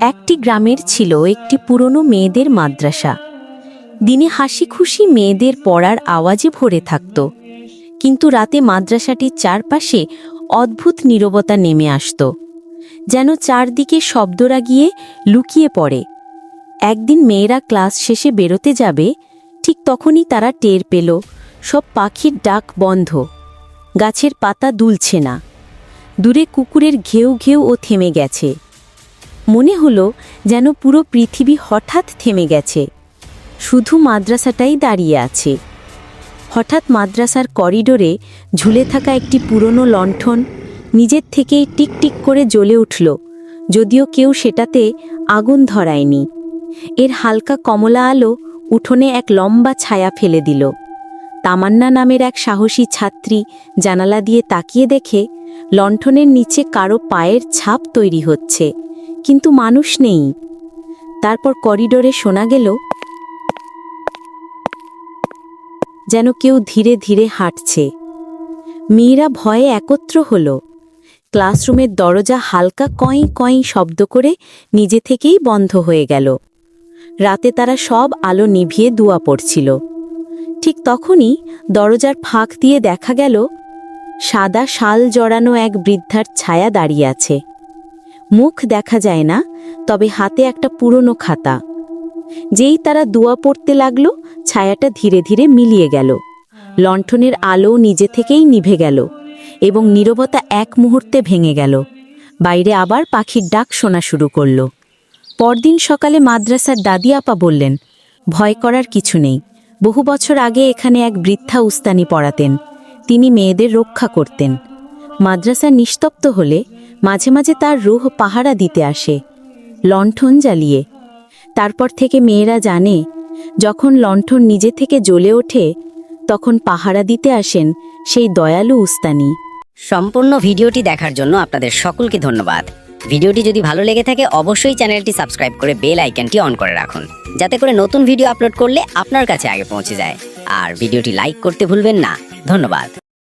একটি গ্রামের ছিল একটি পুরনো মেয়েদের মাদ্রাসা। দিনে হাসি খুশি মেয়েদের পড়ার আওয়াজে ভরে থাকত। কিন্তু রাতে মাদ্রাসাটির চারপাশে অদ্ভুত নীরবতা নেমে আসত। যেন চারদিকে শব্দরা গিয়ে লুকিয়ে পড়ে। একদিন মেয়েরা ক্লাস শেষে বেরোতে যাবে, ঠিক তখনই তারা টের পেল, সব পাখির ডাক বন্ধ। গাছের পাতা দুলছে না। দূরে কুকুরের ঘেউ ঘেউ ও থেমে গেছে। মনে হলো যেন পুরো পৃথিবী হঠাৎ থেমে গেছে। শুধু মাদ্রাসাটাই দাঁড়িয়ে আছে। হঠাৎ মাদ্রাসার করিডোরে ঝুলে থাকা একটি পুরনো লণ্ঠন নিজের থেকেই টিকটিক করে জ্বলে উঠল, যদিও কেউ সেটাতে আগুন ধরায়নি। এর হালকা কমলা আলো উঠোনে এক লম্বা ছায়া ফেলে দিল। তামান্না নামের এক সাহসী ছাত্রী জানালা দিয়ে তাকিয়ে দেখে লণ্ঠনের নিচে কারও পায়ের ছাপ তৈরি হচ্ছে। কিন্তু মানুষ নেই। তারপর করিডোরে শোনা গেল, যেন কেউ ধীরে ধীরে হাঁটছে। মেয়েরা ভয়ে একত্র হল। ক্লাসরুমের দরজা হালকা কঁই কঁই শব্দ করে নিজে থেকেই বন্ধ হয়ে গেল। রাতে তারা সব আলো নিভিয়ে দুয়া পড়ছিল। ঠিক তখনই দরজার ফাঁক দিয়ে দেখা গেল, সাদা শাল জড়ানো এক বৃদ্ধার ছায়া দাঁড়িয়ে আছে। মুখ দেখা যায় না, তবে হাতে একটা পুরনো খাতা। যেই তারা দোয়া পড়তে লাগল, ছায়াটা ধীরে ধীরে মিলিয়ে গেল। লণ্ঠনের আলো নিজে থেকেই নিভে গেল এবং নীরবতা এক মুহূর্তে ভেঙে গেল। বাইরে আবার পাখির ডাক শোনা শুরু করল। পরদিন সকালে মাদ্রাসার দাদি আপা বললেন, ভয় করার কিছু নেই। বহু বছর আগে এখানে এক বৃদ্ধা উস্তানি পড়াতেন। তিনি মেয়েদের রক্ষা করতেন। মাদ্রাসা নিস্তব্ধ হলে মাঝে মাঝে তার রুহ পাহারা দিতে আসে, লণ্ঠন জ্বালিয়ে। তারপর থেকে মেয়েরা জানে, যখন লণ্ঠন নিজে থেকে জ্বলে ওঠে, তখন পাহারা দিতে আসেন সেই দয়ালু উস্তানি। সম্পূর্ণ ভিডিওটি দেখার জন্য আপনাদের সকলকে ধন্যবাদ। ভিডিওটি যদি ভালো লেগে থাকে, অবশ্যই চ্যানেলটি সাবস্ক্রাইব করে বেল আইকনটি অন করে রাখুন, যাতে করে নতুন ভিডিও আপলোড করলে আপনার কাছে আগে পৌঁছে যায়। আর ভিডিওটি লাইক করতে ভুলবেন না। ধন্যবাদ।